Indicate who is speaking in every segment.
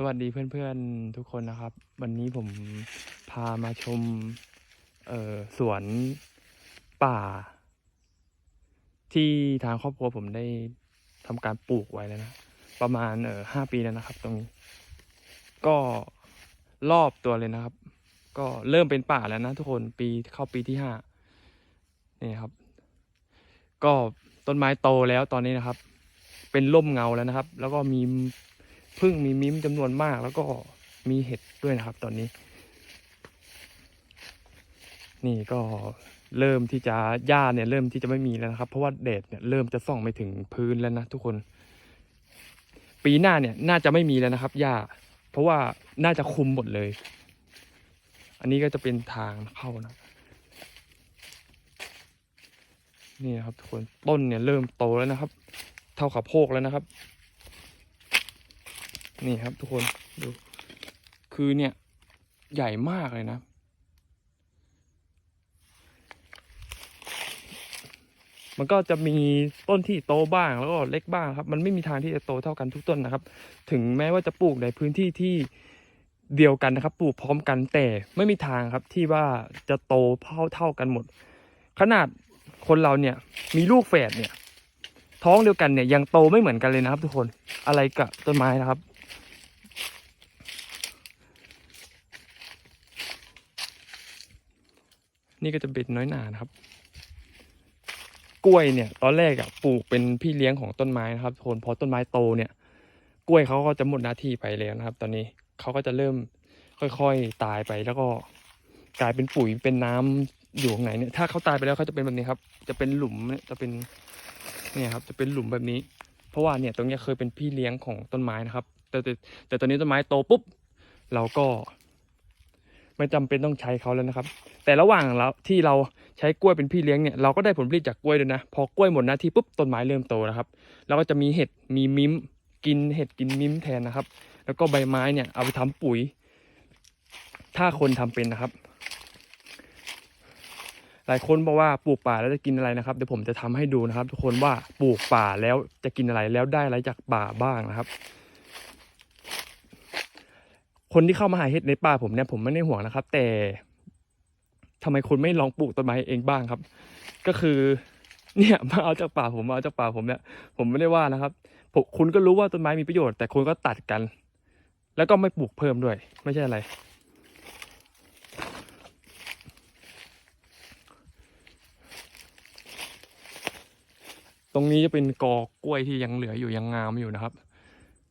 Speaker 1: สวัสดีเพื่อนๆทุกคนนะครับ วันนี้ผมพามาชมเออสวนป่า ที่ทางครอบครัวผมได้ทำการปลูกไว้แล้วนะ ประมาณเออห้าปีแล้วนะครับ ตรงนี้ ก็รอบตัวเลยนะครับ ก็เริ่มเป็นป่าแล้วนะทุกคนปีเข้าปีที่ห้านี่ครับ ก็ต้นไม้โตแล้วตอนนี้นะครับ เป็นร่มเงาแล้วนะครับ แล้วก็มี พึ่งมีมิ้มจำนวนมาก แล้วก็มีเห็ดด้วยนะครับ ตอนนี้ นี่ก็เริ่มที่จะหญ้าเนี่ยเริ่มที่จะไม่มีแล้วนะครับ เพราะว่าแดดเนี่ยเริ่มจะส่องไปถึงพื้นแล้วนะทุกคน ปีหน้าเนี่ยน่าจะไม่มีแล้วนะครับหญ้าเพราะว่าน่าจะคุมหมดเลย อันนี้ก็จะเป็นทางเข้านะนี่นะครับทุกคนต้นเนี่ยเริ่มโตแล้วนะครับ เท่ากับโพกแล้วนะครับ นี่ครับทุกคนดูคือเนี่ย ใหญ่มากเลยนะ มันก็จะมีต้นที่โตบ้างแล้วก็เล็กบ้างครับ มันไม่มีทางที่จะโตเท่ากันทุกต้นนะครับ ถึงแม้ว่าจะปลูกในพื้นที่ที่เดียวกันนะครับ ปลูกพร้อมกันแต่ไม่มีทางครับที่ว่าจะโตเท่าเท่ากันหมด ขนาดคนเราเนี่ย มีลูกแฝดเนี่ย ท้องเดียวกันเนี่ยยังโตไม่เหมือนกันเลยนะครับ ทุกคนอะไรกับต้นไม้นะครับ นี่ก็จะเป็นน้อยหนานะครับ กล้วยเนี่ย ตอนแรกอะปลูกเป็นพี่เลี้ยงของต้นไม้นะครับทนพอต้นไม้โตเนี่ย กล้วยเขาก็จะหมดหน้าที่ไปแล้วนะครับ ตอนนี้เขาก็จะเริ่มค่อยๆตายไปแล้วก็กลายเป็นปุ๋ยเป็นน้ำอยู่ข้างในเนี่ย ถ้าเขาตายไปแล้วเขาจะเป็นแบบนี้ครับ จะเป็นหลุมเนี่ยจะเป็นเนี่ยครับ จะเป็นหลุมแบบนี้ เพราะว่าเนี่ยตรงนี้เคยเป็นพี่เลี้ยงของต้นไม้นะครับ แต่แต่แต่ตอนนี้ต้นไม้โตปุ๊บเราก็ ไม่จำเป็นต้องใช้เขาแล้วนะครับ แต่ระหว่างเราที่เราใช้กล้วยเป็นพี่เลี้ยงเนี่ยเราก็ได้ผลผลิตจากกล้วยด้วยนะ พอกล้วยหมดหน้าที่ปุ๊บต้นไม้เริ่มโตนะครับ แล้วก็จะมีเห็ดมีมิ้มกินเห็ดกินมิ้มแทนนะครับ แล้วก็ใบไม้เนี่ยเอาไปทำปุ๋ย ถ้าคนทำเป็นนะครับ หลายคนบอกว่าปลูกป่าแล้วจะกินอะไรนะครับเดี๋ยวผมจะทำให้ดูนะครับ ทุกคนว่าปลูกป่าแล้วจะกินอะไรแล้วได้อะไรจากป่าบ้างนะครับ คนที่เข้ามาหาเห็ดในป่าผมเนี่ยผมไม่ได้ห่วงนะครับ แต่ทำไมคุณไม่ลองปลูกต้นไม้เองบ้างครับ ก็คือ เนี่ยมาเอาจากป่าผมมาเอาจากป่าผมเนี่ย ผมไม่ได้ว่านะครับผมคุณก็รู้ว่าต้นไม้มีประโยชน์แต่คุณก็ตัดกัน แล้วก็ไม่ปลูกเพิ่มด้วย ไม่ใช่อะไรตรงนี้จะเป็นกอกล้วยที่ยังเหลืออยู่ยังงามอยู่นะครับ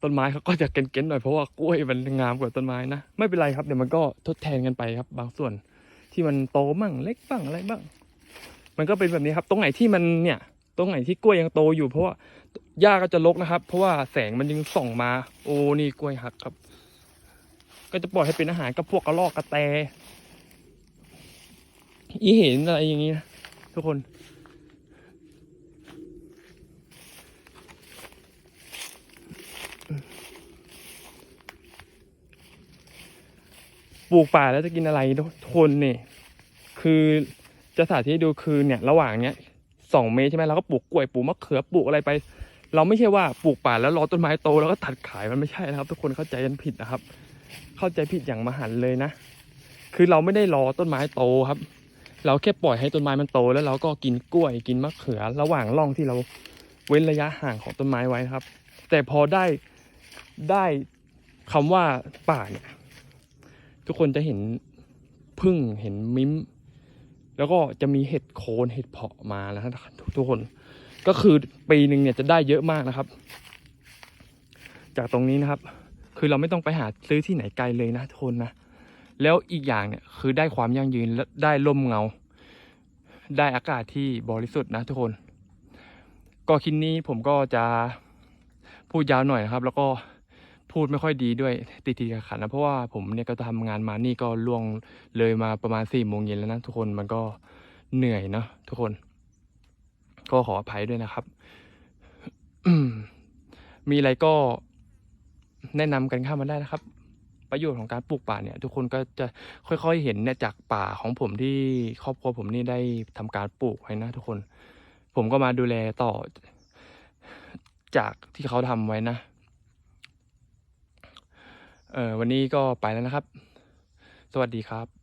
Speaker 1: ต้นไม้เขาก็จะเก้นๆหน่อยเพราะว่ากล้วยมันงามกว่าต้นไม้นะไม่เป็นไรครับเดี๋ยวมันก็ทดแทนกันไปครับ บางส่วนที่มันโตบ้างเล็กบ้างอะไรบ้าง มันก็เป็นแบบนี้ครับ ตรงไหนที่มันเนี่ยตรงไหนที่กล้วยยังโตอยู่เพราะว่าหญ้าก็จะรกนะครับ เพราะว่าแสงมันยังส่องมา โอ้นี่กล้วยหักครับ ก็จะปล่อยให้เป็นอาหารกับพวกกระรอกกระแตอีเห็นอะไรอย่างนี้นะทุกคน ปลูกป่าแล้วจะกินอะไรทนเนี่ยคือจะสาธิตให้ดูคือเนี่ยระหว่างเนี้ยสองเมตรใช่ไหมเราก็ปลูกกล้วยปลูกมะเขือปลูกอะไรไป เราไม่ใช่ว่าปลูกป่าแล้วรอต้นไม้โตแล้วก็ตัดขายมันไม่ใช่นะครับ ทุกคนเข้าใจกันผิดนะครับ เข้าใจผิดอย่างมหันเลยนะ คือเราไม่ได้รอต้นไม้โตครับ เราแค่ปล่อยให้ต้นไม้มันโต แล้วเราก็กินกล้วยกินมะเขือ ระหว่างร่องที่เราเว้นระยะห่างของต้นไม้ไว้นะครับ แต่พอได้ได้คำว่าป่าเนี่ย ทุกคนจะเห็นพึ่งเห็นมิ้มแล้วก็จะมีเห็ดโคนเห็ดเพาะมาแล้วนะทุกคน ก็คือปีหนึ่งเนี่ยจะได้เยอะมากนะครับ จากตรงนี้นะครับ คือเราไม่ต้องไปหาซื้อที่ไหนไกลเลยนะทุกคนนะแล้วอีกอย่างเนี่ยคือได้ความยั่งยืนและได้ลมเงา ได้อากาศที่บริสุทธิ์นะทุกคน ก็คลิปนี้ผมก็จะพูดยาวหน่อยนะครับ แล้วก็ พูดไม่ค่อยดีด้วยติดทีขัดนะเพราะว่าผมเนี่ยก็ทำงานมานี่ก็ล่วงเลยมาประมาณสี่โมงเย็นแล้วนะทุกคนมันก็เหนื่อยเนาะทุกคน ก็ขออภัยด้วยนะครับ มีอะไรก็แนะนำกันเข้ามาได้นะครับ ประโยชน์ของการปลูกป่าเนี่ย ทุกคนก็จะค่อยๆเห็นเนี่ยจากป่าของผมที่ครอบครัวผมนี่ได้ทำการปลูกไว้นะทุกคน ผมก็มาดูแลต่อ จากที่เขาทำไว้นะ เออวันนี้ก็ไปแล้วนะครับ สวัสดีครับ